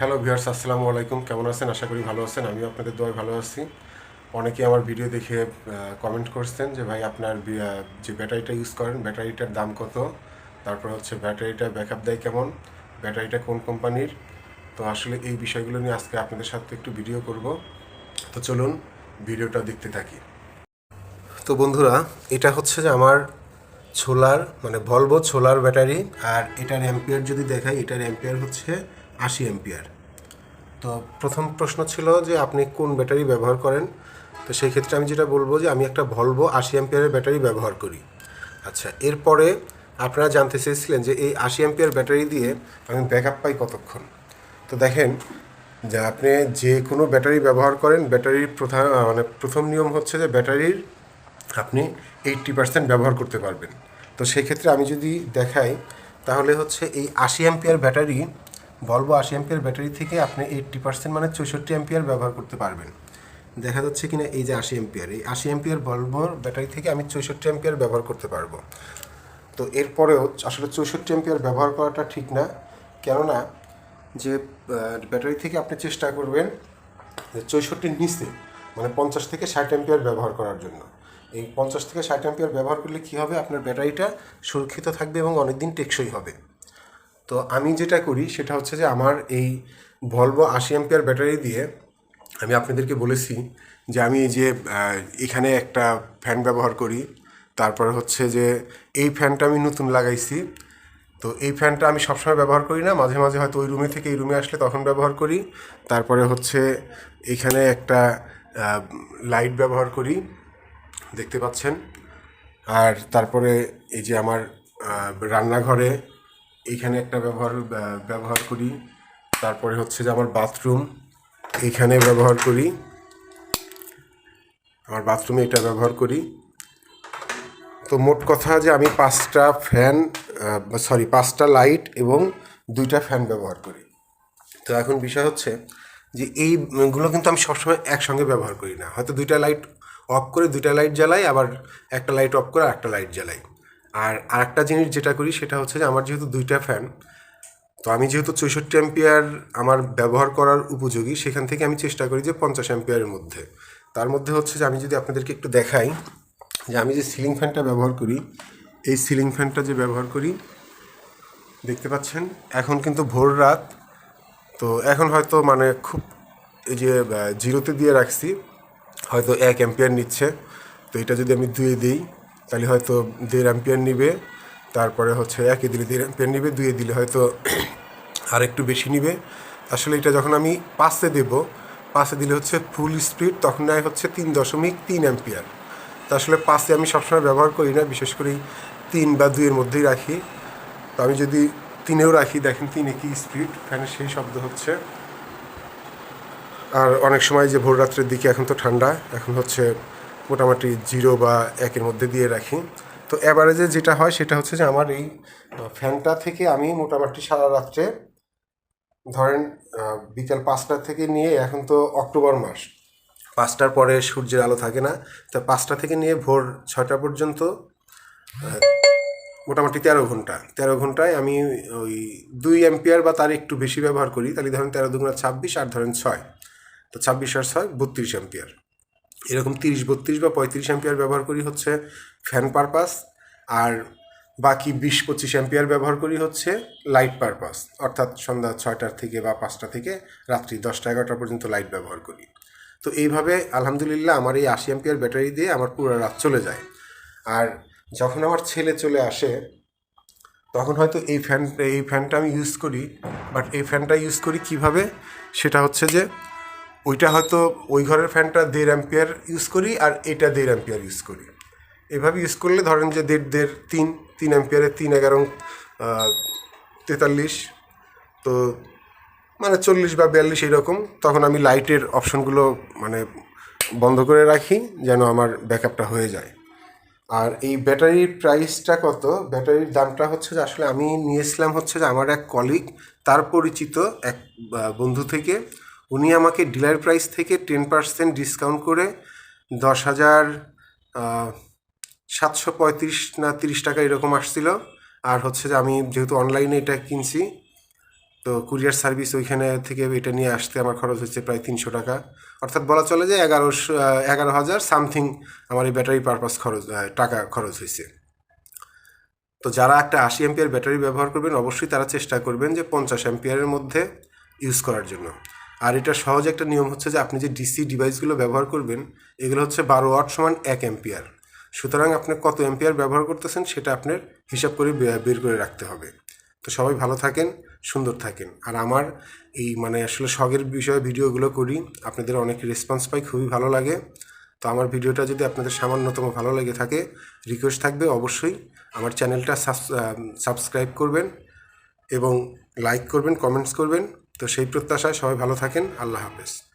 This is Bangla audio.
হ্যালো ভিউয়ার্স আসসালামু আলাইকুম। কেমন আছেন? আশা করি ভালো আছেন। আমিও আপনাদের দোয়ায় ভালো আছি। অনেকে আমার ভিডিও দেখে কমেন্ট করছেন যে, ভাই, আপনার যে ব্যাটারিটা ইউজ করেন, ব্যাটারিটার দাম কত? তারপর হচ্ছে, ব্যাটারিটা ব্যাকআপ দেয় কেমন? ব্যাটারিটা কোন কোম্পানির তো আসলে এই বিষয়গুলো নিয়ে আজকে আপনাদের সাথে একটু ভিডিও করব। তো চলুন ভিডিওটা দেখতে থাকি। তো বন্ধুরা, এটা হচ্ছে যে আমার সোলার মানে ভলভো সোলার ব্যাটারি। আর এটার অ্যাম্পিয়ার যদি দেখাই, এটার অ্যাম্পিয়ার হচ্ছে আশি অ্যাম্পিয়ার তো প্রথম প্রশ্ন ছিল যে আপনি কোন ব্যাটারি ব্যবহার করেন? তো সেই ক্ষেত্রে আমি যেটা বলব যে আমি একটা ভলভো আশি অ্যাম্পিয়ারের ব্যাটারি ব্যবহার করি। আচ্ছা এরপরে আপনারা জানতে চেয়েছিলেন যে এই আশি অ্যাম্পিয়ার ব্যাটারি দিয়ে আমি ব্যাকআপ পাই কতক্ষণ? তো দেখেন, যে আপনি যে কোনো ব্যাটারি ব্যবহার করেন, ব্যাটারির প্রধান মানে প্রথম নিয়ম হচ্ছে যে ব্যাটারির আপনি এইট্টি পার্সেন্ট ব্যবহার করতে পারবেন। তো সেক্ষেত্রে আমি যদি দেখাই, তাহলে হচ্ছে এই আশি অ্যাম্পিয়ার ব্যাটারি বলব আশি অ্যাম্পিয়ার ব্যাটারি থেকে আপনি এইট্টি পার্সেন্ট মানে চৌষট্টি অ্যাম্পিয়ার ব্যবহার করতে পারবেন। দেখা যাচ্ছে কিনা এই যে আশি অ্যাম্পিয়ার এই আশি অ্যাম্পিয়ার বলবোর ব্যাটারি থেকে আমি চৌষট্টি অ্যাম্পিয়ার ব্যবহার করতে পারব। তো এরপরেও আসলে চৌষট্টি অ্যাম্পিয়ার ব্যবহার করাটা ঠিক না, কেননা যে ব্যাটারি থেকে আপনি চেষ্টা করবেন চৌষট্টির নিচে মানে পঞ্চাশ থেকে ষাট অ্যাম্পিয়ার ব্যবহার করার জন্য। এই পঞ্চাশ থেকে ষাট অ্যাম্পিয়ার ব্যবহার করলে কী হবে? আপনার ব্যাটারিটা সুরক্ষিত থাকবে এবং অনেক দিন টেকসই হবে। তো আমি যেটা করি সেটা হচ্ছে যে আমার এই ভলভো আশি অ্যাম্পিয়ার ব্যাটারি দিয়ে আমি আপনাদেরকে বলেছি যে আমি এই যে এখানে একটা ফ্যান ব্যবহার করি। তারপরে হচ্ছে যে এই ফ্যানটা আমি নতুন লাগাইছি। তো এই ফ্যানটা আমি সবসময় ব্যবহার করি না। মাঝে মাঝে হয়তো ওই রুমে থেকে এই রুমে আসলে তখন ব্যবহার করি। তারপরে হচ্ছে এখানে একটা লাইট ব্যবহার করি। দেখতে পাচ্ছেন? আর তারপরে এই যে আমার রান্নাঘরে এইখানে একটা ব্যবহার ব্যবহার করি। তারপরে হচ্ছে যে আমার বাথরুম এইখানে ব্যবহার করি। আমার বাথরুমে এটা ব্যবহার করি। তো মোট কথা যে আমি পাঁচটা ফ্যান সরি পাঁচটা লাইট এবং দুইটা ফ্যান ব্যবহার করি। তো এখন বিষয় হচ্ছে যে এইগুলো কিন্তু আমি সবসময় একসঙ্গে ব্যবহার করি না। হয়তো দুইটা লাইট অফ করে দুইটা লাইট জ্বালাই, আবার একটা লাইট অফ করে একটা লাইট জ্বালাই। আর আরেকটা জিনিস যেটা করি সেটা হচ্ছে যে আমার যেহেতু দুইটা ফ্যান তো আমি যেহেতু চৌষট্টি অ্যাম্পিয়ার আমার ব্যবহার করার উপযোগী, সেখান থেকে আমি চেষ্টা করি যে পঞ্চাশ অ্যাম্পিয়ারের মধ্যে। তার মধ্যে হচ্ছে যে আমি যদি আপনাদেরকে একটু দেখাই যে আমি যে সিলিং ফ্যানটা ব্যবহার করি, এই সিলিং ফ্যানটা যে ব্যবহার করি, দেখতে পাচ্ছেন? এখন কিন্তু ভোর রাত, তো এখন হয়তো মানে খুব এই যে জিরোতে দিয়ে রাখছি, হয়তো এক অ্যাম্পিয়ার নিচ্ছে, তো এটা যদি আমি দুয়ে দিই তাহলে হয়তো দেড় অ্যাম্পিয়ার নিবে, তারপরে হচ্ছে একে দিলে দেড় অ্যাম্পিয়ার নিবে দুয়ে দিলে হয়তো আর একটু বেশি নিবে। আসলে এটা যখন আমি পাঁচে দেব, পাঁচে দিলে হচ্ছে ফুল স্পিড তখন নেয় হচ্ছে তিন দশমিক তিন অ্যাম্পিয়ার তা আসলে পাঁচে আমি সবসময় ব্যবহার করি না, বিশেষ করে তিন বা দুইয়ের মধ্যেই রাখি। তো আমি যদি তিনেও রাখি, দেখেন তিনে কি স্পিড ফ্যানের সেই শব্দ হচ্ছে। আর অনেক সময় যে ভোর রাত্রের দিকে এখন তো ঠান্ডা, এখন হচ্ছে মোটামুটি জিরো বা একের মধ্যে দিয়ে রাখি। তো অ্যাভারেজে যেটা হয় সেটা হচ্ছে যে আমার এই ফ্যানটা থেকে আমি মোটামুটি সারা রাত্রে, ধরেন বিকাল পাঁচটা থেকে নিয়ে এখন তো অক্টোবর মাস। পাঁচটার পরে সূর্যের আলো থাকে না। তো পাঁচটা থেকে নিয়ে ভোর ছয়টা পর্যন্ত মোটামুটি তেরো ঘণ্টা। তেরো ঘন্টায় আমি ওই দুই অ্যাম্পিয়ার বা তার একটু বেশি ব্যবহার করি। তাহলে ধরেন তেরো দুগুণা ছাব্বিশ আর ধরেন ছয়। তো ছাব্বিশ আর ছয়, বত্রিশ অ্যাম্পিয়ার এরকম তিরিশ, বত্রিশ বা পঁয়ত্রিশ অ্যাম্পিয়ার ব্যবহার করি হচ্ছে ফ্যান পারপাস আর বাকি বিশ, পঁচিশ অ্যাম্পিয়ার ব্যবহার করি হচ্ছে লাইট পারপাস অর্থাৎ সন্ধ্যা ছয়টার থেকে বা পাঁচটা থেকে রাত্রি দশটা, এগারোটা পর্যন্ত লাইট ব্যবহার করি। তো এইভাবে আলহামদুলিল্লাহ আমার এই আশি অ্যাম্পিয়ার ব্যাটারি দিয়ে আমার পুরো রাত চলে যায়। আর যখন আমার ছেলে চলে আসে, তখন হয়তো এই ফ্যান এই ফ্যানটা আমি ইউজ করি বাট এই ফ্যানটা ইউজ করি কীভাবে? সেটা হচ্ছে যে ওইটা হয়তো ওই ঘরের ফ্যানটা দেড় অ্যাম্পিয়ার ইউজ করি আর এটা দেড় অ্যাম্পিয়ার ইউজ করি। এভাবে ইউজ করলে ধরেন যে দেড় দেড়, তিন তিন অ্যাম্পিয়ারে তিন, এগারো তেতাল্লিশ, তো মানে চল্লিশ বা বিয়াল্লিশ এরকম, তখন আমি লাইটের অপশনগুলো মানে বন্ধ করে রাখি যেন আমার ব্যাকআপটা হয়ে যায়। আর এই ব্যাটারির প্রাইসটা কত? ব্যাটারির দামটা হচ্ছে যে আসলে আমি নিয়েছিলাম হচ্ছে যে আমার এক কলিগ তার পরিচিত এক বন্ধু থেকে উনি আমাকে ডিলার প্রাইস থেকে টেন পার্সেন্ট ডিসকাউন্ট করে দশ হাজার সাতশো পঁয়ত্রিশ না তিরিশ টাকা এরকম আসছিল। আর হচ্ছে যে আমি যেহেতু অনলাইনে এটা কিনছি, তো কুরিয়ার সার্ভিস ওইখানে থেকে এটা নিয়ে আসতে আমার খরচ হচ্ছে প্রায় তিনশো টাকা। অর্থাৎ বলা চলে যে এগারোশো এগারো হাজার সামথিং আমার এই ব্যাটারি পারপাস খরচ টাকা খরচ হয়েছে। তো যারা একটা আশি অ্যাম্পিয়ার ব্যাটারি ব্যবহার করবেন, অবশ্যই তারা চেষ্টা করবেন যে পঞ্চাশ অ্যাম্পিয়ারের মধ্যে ইউজ করার জন্য। আর এটা সহজ একটা নিয়ম হচ্ছে যে আপনি যে ডিসি ডিভাইসগুলো ব্যবহার করবেন, এগুলো হচ্ছে বারো ওয়াট সমান এক অ্যাম্পিয়ার সুতরাং আপনি কত অ্যাম্পিয়ার ব্যবহার করতেছেন সেটা আপনার হিসাব করে বের করে রাখতে হবে। তো সবাই ভালো থাকেন, সুন্দর থাকেন। আর আমার এই মানে আসলে শখের বিষয়ে ভিডিওগুলো করি, আপনাদের অনেক রেসপন্স পাই, খুবই ভালো লাগে। তো আমার ভিডিওটা যদি আপনাদের সামান্যতম ভালো লেগে থাকে রিকোয়েস্ট থাকবে অবশ্যই। আমার চ্যানেলটা সাবস্ক্রাইব করবেন এবং লাইক করবেন কমেন্টস করবেন। তো সেই প্রত্যাশায় সবাই ভালো থাকেন। আল্লাহ হাফেজ।